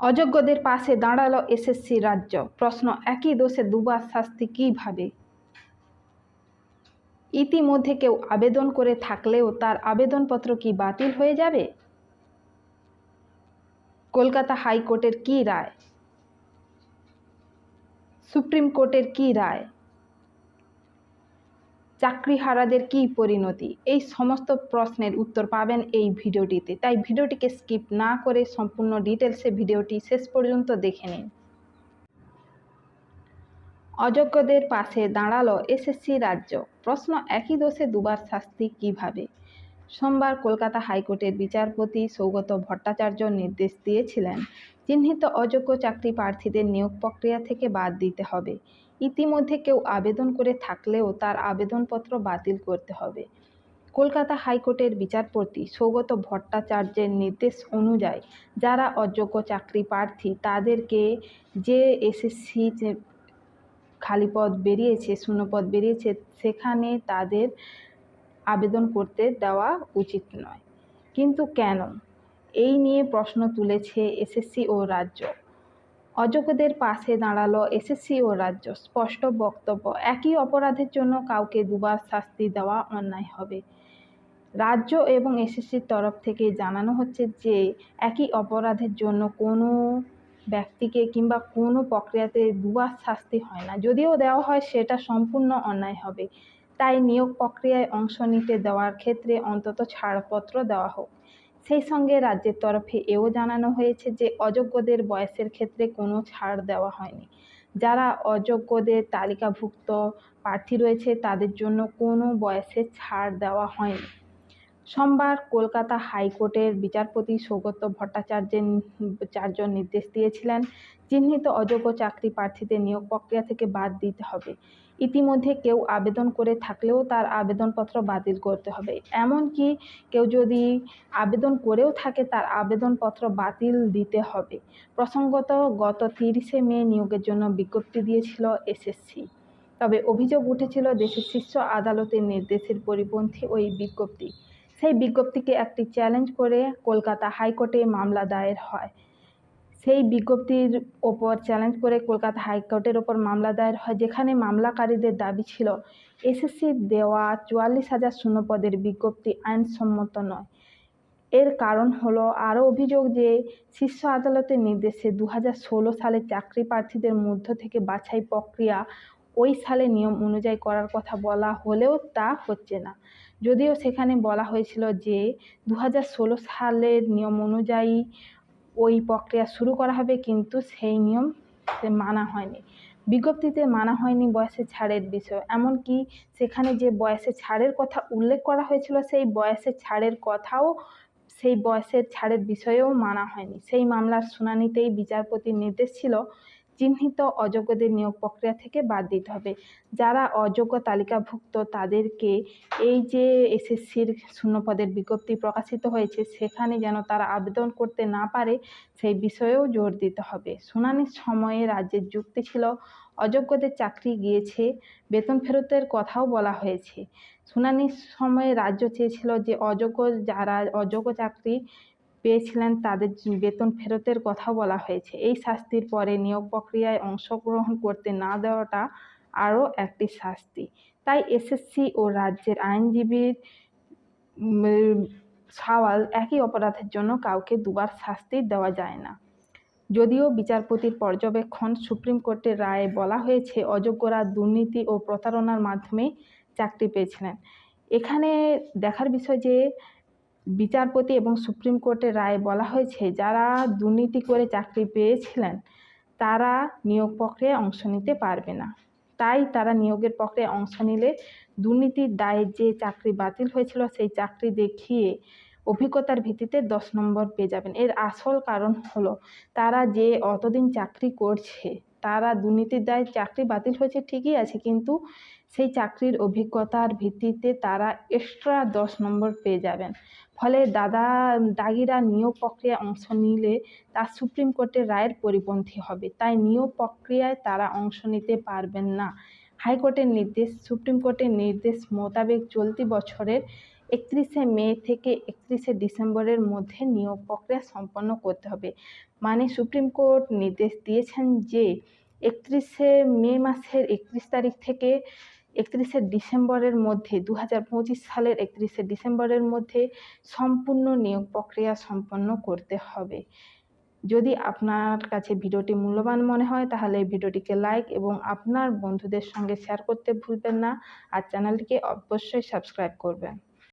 অযোগ্যদের পাশে দাঁড়াল এসএসসি রাজ্য। প্রশ্ন একই দোষে দুবার শাস্তি কীভাবে? ইতিমধ্যে কেউ আবেদন করে থাকলেও তার আবেদনপত্র কি বাতিল হয়ে যাবে? কলকাতা হাইকোর্টের কি রায়? সুপ্রিম কোর্টের কি রায়? চাকরিহারাদের কী পরিণতি? এই সমস্ত প্রশ্নের উত্তর পাবেন এই ভিডিওটিতে। তাই ভিডিওটিকে স্কিপ না করে সম্পূর্ণ ডিটেলসে ভিডিওটি শেষ পর্যন্ত দেখে নিন। অযোগ্যদের পাশে দাঁড়াল এসএসসি রাজ্য। প্রশ্ন একই দোষে দুবার শাস্তি কীভাবে? সোমবার কলকাতা হাইকোর্টের বিচারপতি সৌগত ভট্টাচার্য নির্দেশ দিয়েছিলেন, চিহ্নিত অযোগ্য চাকরি প্রার্থীদের নিয়োগ প্রক্রিয়া থেকে বাদ দিতে হবে। ইতিমধ্যে কেউ আবেদন করে থাকলেও তার আবেদনপত্র বাতিল করতে হবে। কলকাতা হাইকোর্টের বিচারপতি সৌগত ভট্টাচার্যের নির্দেশ অনুযায়ী যারা অযোগ্য চাকরি প্রার্থী, তাদেরকে যে এসএসসি খালি পদ বেরিয়েছে, শূন্যপদ বেরিয়েছে, সেখানে তাদের আবেদন করতে দেওয়া উচিত নয়। কিন্তু কেন? এই নিয়ে প্রশ্ন তুলেছে এসএসসি ও রাজ্য। অযোগ্যদের পাশে দাঁড়াল এসএসসি ও রাজ্য। স্পষ্ট বক্তব্য, একই অপরাধের জন্য কাউকে দুবার শাস্তি দেওয়া অন্যায় হবে। রাজ্য এবং এসএসসির তরফ থেকে জানানো হচ্ছে যে, একই অপরাধের জন্য কোনো ব্যক্তিকে কিংবা কোনো প্রক্রিয়াতে দুবার শাস্তি হয় না। যদিও দেওয়া হয়, সেটা সম্পূর্ণ অন্যায় হবে। তাই নিয়োগ প্রক্রিয়ায় অংশ নিতে দেওয়ার ক্ষেত্রে অন্তত ছাড়পত্র দেওয়া হোক। সেই সঙ্গে রাজ্যের তরফে এও জানানো হয়েছে যে অযোগ্যদের বয়সের ক্ষেত্রে কোনো ছাড় দেওয়া হয়নি। যারা অযোগ্যদের তালিকাভুক্ত প্রার্থী রয়েছে, তাদের জন্য কোনো বয়সে ছাড় দেওয়া হয়নি। সোমবার কলকাতা হাইকোর্টের বিচারপতি সৌগত ভট্টাচার্যের চার্য নির্দেশ দিয়েছিলেন, চিহ্নিত অযোগ্য চাকরি প্রার্থীদের নিয়োগ প্রক্রিয়া থেকে বাদ দিতে হবে। ইতিমধ্যে কেউ আবেদন করে থাকলেও তার আবেদনপত্র বাতিল করতে হবে। এমনকি কেউ যদি আবেদন করেও থাকে, তার আবেদনপত্র বাতিল দিতে হবে। প্রসঙ্গত, গত তিরিশে মে নিয়োগের জন্য বিজ্ঞপ্তি দিয়েছিল এসএসসি। তবে অভিযোগ উঠেছিল দেশের শীর্ষ আদালতের নির্দেশের পরিপন্থী ওই বিজ্ঞপ্তি। সেই বিজ্ঞপ্তিকে একটি চ্যালেঞ্জ করে কলকাতা হাইকোর্টে মামলা দায়ের হয়। সেই বিজ্ঞপ্তির ওপর চ্যালেঞ্জ করে কলকাতা হাইকোর্টের ওপর মামলা দায়ের হয়, যেখানে মামলাকারীদের দাবি ছিল এসএসসির দেওয়া চুয়াল্লিশ হাজার শূন্য পদের বিজ্ঞপ্তি আইনসম্মত নয়। এর কারণ হলো আরও অভিযোগ যে, শীর্ষ আদালতের নির্দেশে দু হাজার ষোলো সালে চাকরি প্রার্থীদের মধ্য থেকে বাছাই প্রক্রিয়া ওই সালে নিয়ম অনুযায়ী করার কথা বলা হলেও তা হচ্ছে না। যদিও সেখানে বলা হয়েছিল যে দু হাজার ষোলো সালের নিয়ম অনুযায়ী ওই প্রক্রিয়া শুরু করা হবে কিন্তু সেই নিয়ম মানা হয়নি। বিজ্ঞপ্তিতে মানা হয়নি বয়সের ছাড়ের বিষয়। এমনকি সেখানে যে বয়সে ছাড়ের কথা উল্লেখ করা হয়েছিল, সেই বয়সের ছাড়ের কথাও সেই বয়সের ছাড়ের বিষয়েও মানা হয়নি। সেই মামলার শুনানিতেই বিচারপতির নির্দেশ ছিল চিহ্নিত অযোগ্যদের নিয়োগ প্রক্রিয়া থেকে বাদ দিতে হবে। যারা অযোগ্য তালিকাভুক্ত, তাদেরকে এই যে এসএসসির শূন্যপদের বিজ্ঞপ্তি প্রকাশিত হয়েছে, সেখানে যেন তারা আবেদন করতে না পারে, সেই বিষয়েও জোর দিতে হবে। শুনানির সময়ে রাজ্যের যুক্তি ছিল, অযোগ্যদের চাকরি গিয়েছে, বেতন ফেরতের কথাও বলা হয়েছে। শুনানির সময়ে রাজ্য চেয়েছিল যে অযোগ্য যারা অযোগ্য চাকরি পেয়েছিলেন তাদের বেতন ফেরতের কথা বলা হয়েছে। এই শাস্তির পরে নিয়োগ প্রক্রিয়ায় অংশগ্রহণ করতে না দেওয়াটা আরও একটি শাস্তি। তাই এসএসসি ও রাজ্যের আইনজীবীর সওয়াল একই অপরাধের জন্য কাউকে দুবার শাস্তি দেওয়া যায় না। যদিও বিচারপতির পর্যবেক্ষণ সুপ্রিম কোর্টের রায়ে বলা হয়েছে, অযোগ্যরা দুর্নীতি ও প্রতারণার মাধ্যমে চাকরি পেয়েছিলেন। এখানে দেখার বিষয় যে বিচারপতি এবং সুপ্রিম কোর্টের রায়ে বলা হয়েছে, যারা দুর্নীতি করে চাকরি পেয়েছিলেন, তারা নিয়োগ প্রক্রিয়ায় অংশ নিতে পারবে না। তাই তারা নিয়োগের প্রক্রিয়ায় অংশ নিলে দুর্নীতির দায়ে যে চাকরি বাতিল হয়েছিল, সেই চাকরি দেখিয়ে অভিজ্ঞতার ভিত্তিতে দশ নম্বর পেয়ে যাবেন। এর আসল কারণ হলো, তারা যে অতদিন চাকরি করছে তারা দুর্নীতির দায়ে, চাকরি বাতিল হয়েছে, ঠিকই আছে, কিন্তু সেই চাকরির অভিজ্ঞতার ভিত্তিতে তারা এক্সট্রা দশ নম্বর পেয়ে যাবেন। ফলে দাদা, দাগিরা নিয়োগ প্রক্রিয়ায় অংশ নিলে তা সুপ্রিম কোর্টের রায়ের পরিপন্থী হবে। তাই নিয়োগ প্রক্রিয়ায় তারা অংশ নিতে পারবেন না। হাইকোর্টের নির্দেশ, সুপ্রিম কোর্টের নির্দেশ মোতাবেক চলতি বছরের একত্রিশে মে থেকে একত্রিশে ডিসেম্বরের মধ্যে নিয়োগ প্রক্রিয়া সম্পন্ন করতে হবে। মানে সুপ্রিম কোর্ট নির্দেশ দিয়েছেন যে, একত্রিশে মে মাসের একত্রিশ তারিখ থেকে একত্রিশে ডিসেম্বরের মধ্যে দু হাজার পঁচিশ সালের একত্রিশে ডিসেম্বরের মধ্যে সম্পূর্ণ নিয়োগ প্রক্রিয়া সম্পন্ন করতে হবে। যদি আপনার কাছে ভিডিওটি মূল্যবান মনে হয়, তাহলে ভিডিওটিকে লাইক এবং আপনার বন্ধুদের সঙ্গে শেয়ার করতে ভুলবেন না। আর চ্যানেলটিকে অবশ্যই সাবস্ক্রাইব করবেন।